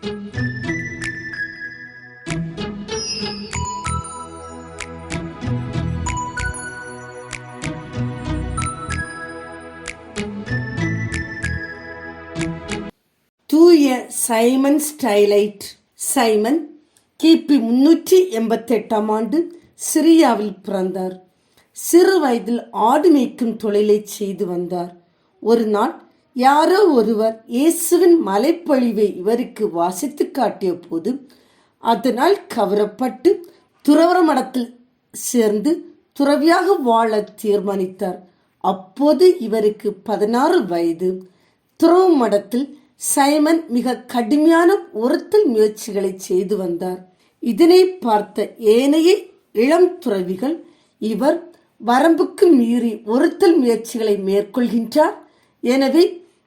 தூய Simon ஸ்டைலைட். Simon கிபி முன்னூற்றி எண்பத்தெட்டாம் ஆண்டு சிரியாவில் பிறந்தார். சிறு வயதில் ஆடு மேய்க்கும் தொழிலை செய்து வந்தார். ஒரு நாள் யாரோ ஒருவர் இயேசுவின் மலைப்பொழிவை இவருக்கு வாசித்து காட்டிய போது அதனால் கவரப்பட்டு துறவர மடத்தில் சேர்ந்து துறவியாக வாழ தீர்மானித்தார். அப்போது இவருக்கு பதினாறு வயது. துறவு மடத்தில் சைமன் மிக கடுமையான உறுத்தல் முயற்சிகளை செய்து வந்தார். இதனை பார்த்த ஏனைய இளம் துறவிகள் இவர் வரம்புக்கு மீறி ஒருத்தல் முயற்சிகளை மேற்கொள்கின்றார் எனவே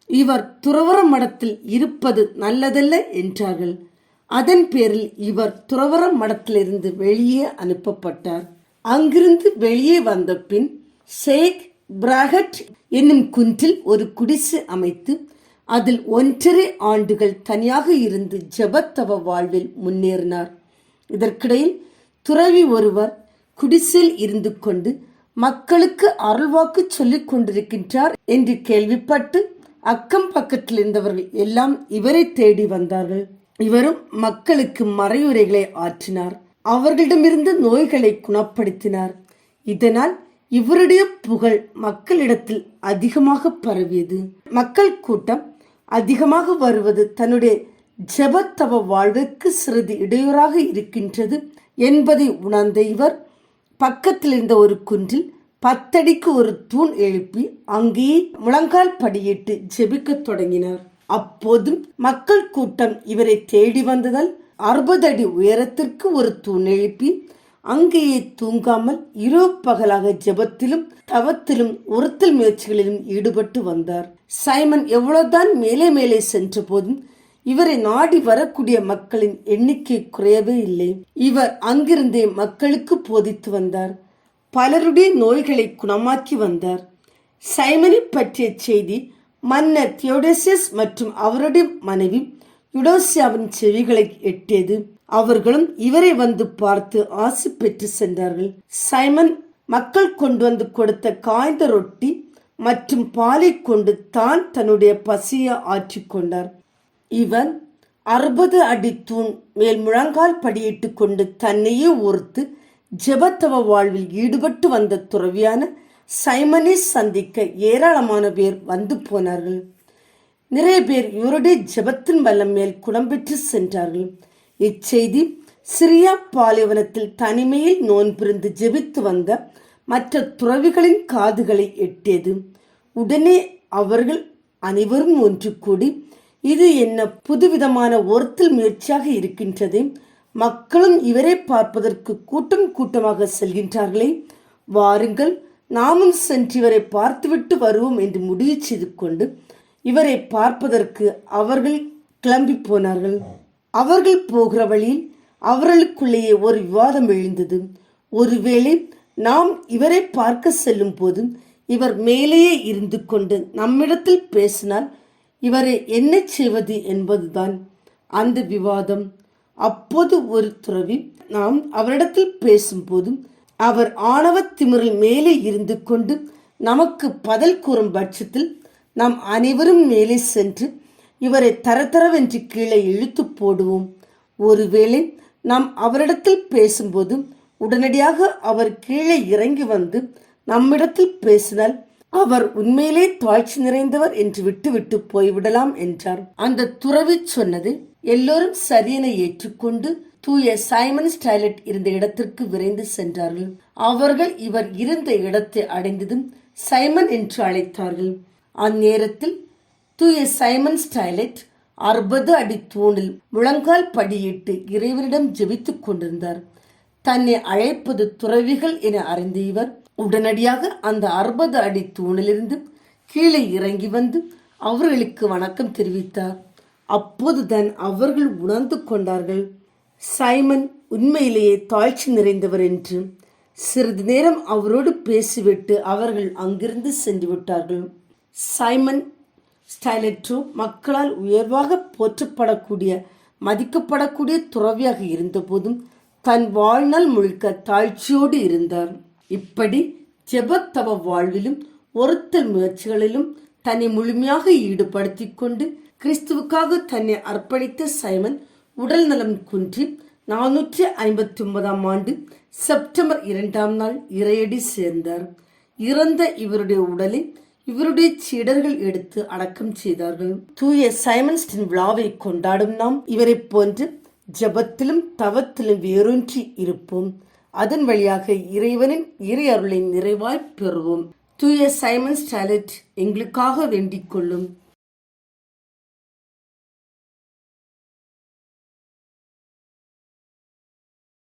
இவர் துறவர மடத்தில் இருப்பது நல்லதல்ல என்றார்கள். அதன் பேரில் இவர் துறவர மடத்திலிருந்து வெளியே அனுப்பப்பட்டார். அங்கிருந்து வெளியே வந்த பின் ஷேக் பிராகட் என்னும் குன்றில் ஒரு குடிசை அமைத்து அதில் ஒன்றரை ஆண்டுகள் தனியாக இருந்து ஜெபத்தவ வாழ்வில் முன்னேறினார். இதற்கிடையில் துறவி ஒருவர் குடிசையில் இருந்து கொண்டு மக்களுக்கு அருள்வாக்கு சொல்லிக் கொண்டிருக்கின்றார் என்று கேள்விப்பட்டு அக்கம் பக்கத்தில் இருந்தவர்கள் எல்லாம் இவரை தேடி வந்தார்கள். இவரும் மக்களுக்கு மறையுரைகளை ஆற்றினார். அவர்களிடமிருந்து நோய்களை குணப்படுத்தினார். இதனால் இவருடைய புகழ் மக்களிடத்தில் அதிகமாக பரவியது. மக்கள் கூட்டம் அதிகமாக வருவது தன்னுடைய ஜெபத்தவ வாழ்வுக்கு சிறிது இடையூறாக இருக்கின்றது என்பதை உணர்ந்த இவர் பக்கத்தில் இருந்த ஒரு குன்றில் பத்தடிக்கு ஒரு தூண் எழுப்பி அங்கேயே முழங்கால் படியிட்டு ஜெபிக்கத் தொடங்கினார். அப்போதும் மக்கள் கூட்டம் இவரை தேடி வந்ததால் அறுபது அடி உயரத்திற்கு ஒரு தூண் எழுப்பி அங்கேயே தூங்காமல் இரவு பகலாக ஜெபத்திலும் தவத்திலும் உரத்தல் முயற்சிகளிலும் ஈடுபட்டு வந்தார். சைமன் எவ்வளவுதான் மேலே மேலே சென்ற போதும் இவரை நாடி வரக்கூடிய மக்களின் எண்ணிக்கை குறையவே இல்லை. இவர் அங்கிருந்தே மக்களுக்கு போதித்து வந்தார். பலருடைய நோய்களை குணமாக்கி வந்தார். சைமனை பற்றிய செய்தி மன்னர் தியோடசியஸ் மற்றும் அவருடைய மனைவி யுடோசியாவின் செவிகளை எட்டியது. அவர்களும் இவரை வந்து பார்த்து ஆசி பெற்று சென்றார்கள். சைமன் மக்கள் கொண்டு வந்து கொடுத்த காய்ந்த ரொட்டி மற்றும் பாலை கொண்டு தான் தன்னுடைய பசியை ஆற்றிக்கொண்டார் இவன் அறுபது அடி தூண் மேல் முழங்கால் படியிட்டு கொண்டு தன்னையே ஒருத்து ஜெபத்தவ வாழ்வில் ஈடுபட்டு வந்த துறவியான சைமனை சந்திக்க ஏராளமான பேர் வந்து போனார்கள். நிறைய பேர் இவருடைய ஜெபத்தின் வல்லம் மேல் குடம்பெற்று சென்றார்கள். இச்செய்தி சிரியா பாலைவனத்தில் தனிமையில் நோன்பிருந்து ஜெபித்து வந்த மற்ற துறவிகளின் காதுகளை எட்டியது. உடனே அவர்கள் அனைவரும் ஒன்று கூடி இது என்ன புதுவிதமான ஒருத்தல் முயற்சியாக இருக்கின்றது. மக்களும் இவரை பார்ப்பதற்கு கூட்டம் கூட்டமாக செல்கின்றார்களே. வாருங்கள் நாமும் சென்று இவரை பார்த்துவிட்டு வருவோம் என்று முடிவு செய்து கொண்டு இவரை பார்ப்பதற்கு அவர்கள் கிளம்பி போனார்கள். அவர்கள் போகிற வழியில் அவர்களுக்குள்ளேயே ஒரு விவாதம் எழுந்தது. ஒருவேளை நாம் இவரை பார்க்க செல்லும் போது இவர் மேலேயே இருந்து கொண்டு நம்மிடத்தில் பேசினால் இவரை என்ன செய்வது என்பதுதான் அந்த விவாதம். அப்போது ஒரு துறவி நாம் அவரிடத்தில் பேசும்போதும் அவர் ஆணவ திமிரில் மேலே இருந்து கொண்டு நமக்கு பதில் கூறும் பட்சத்தில் நாம் அனைவரும் மேலே சென்று இவரை தரதரவென்று கீழே இழுத்து போடுவோம். ஒருவேளை நாம் அவரிடத்தில் பேசும்போது உடனடியாக அவர் கீழே இறங்கி வந்து நம்மிடத்தில் பேசினால் அவர் உண்மையிலே தாழ்ச்சி நிறைந்தவர் என்று விட்டுவிட்டு போய்விடலாம் என்றார். அந்த துறவி சொன்னது எல்லோரும் சரியனை ஏற்றுக்கொண்டு தூய சைமன் ஸ்டைலட் இருந்த இடத்திற்கு விரைந்து சென்றார்கள். அவர்கள் இவர் இருந்த இடத்தை அடைந்ததும் சைமன் என்று அழைத்தார்கள். அந்நேரத்தில் தூய சைமன் ஸ்டைலட் அறுபது அடி தூணில் முழங்கால் படியிட்டு இறைவனிடம் ஜெபித்துக் கொண்டிருந்தார். தன்னை அழைப்பது துறவிகள் என அறிந்த இவர் உடனடியாக அந்த அறுபது அடி தூணிலிருந்து கீழே இறங்கி வந்து அவர்களுக்கு வணக்கம் தெரிவித்தார். அப்போதுதான் அவர்கள் உணர்ந்து கொண்டார்கள் சைமன் உண்மையிலேயே தாழ்ச்சி நிறைந்தவர் என்று. சிறிது நேரம் அவரோடு பேசிவிட்டு அவர்கள் அங்கிருந்து சென்று விட்டார்கள். சைமன் ஸ்டைலெட்ரோ மக்களால் உயர்வாக போற்றப்படக்கூடிய மதிக்கப்படக்கூடிய துறவியாக இருந்தபோதும் தன் வாழ்நாள் முழுக்க தாழ்ச்சியோடு இருந்தார். இப்படி ஜெபத்தவ வாழ்விலும் ஒருத்தல் முயற்சிகளிலும் தன்னை முழுமையாக ஈடுபடுத்தி கொண்டு கிறிஸ்துவுக்காக தன்னை அர்ப்பணித்த சைமன் உடல் நலம் குன்றி நானூற்றி ஐம்பத்தி ஒன்பதாம் ஆண்டு செப்டம்பர் இரண்டாம் நாள் இறையடி சேர்ந்தார். இறந்த இவருடைய உடலை இவருடைய சீடர்கள் எடுத்து அடக்கம் செய்தார்கள். தூய சைமன்ஸ்டின் விழாவை கொண்டாடும் நாம் இவரைப் போன்று ஜெபத்திலும் தவத்திலும் வேரூன்றி இருப்போம். அதன் வழியாக இறைவனின் இறை அருளை நிறைவாய் பெறுவோம். தூய சைமன் ஸ்டாலட் எங்களுக்காக வேண்டிக் கொள்ளும்.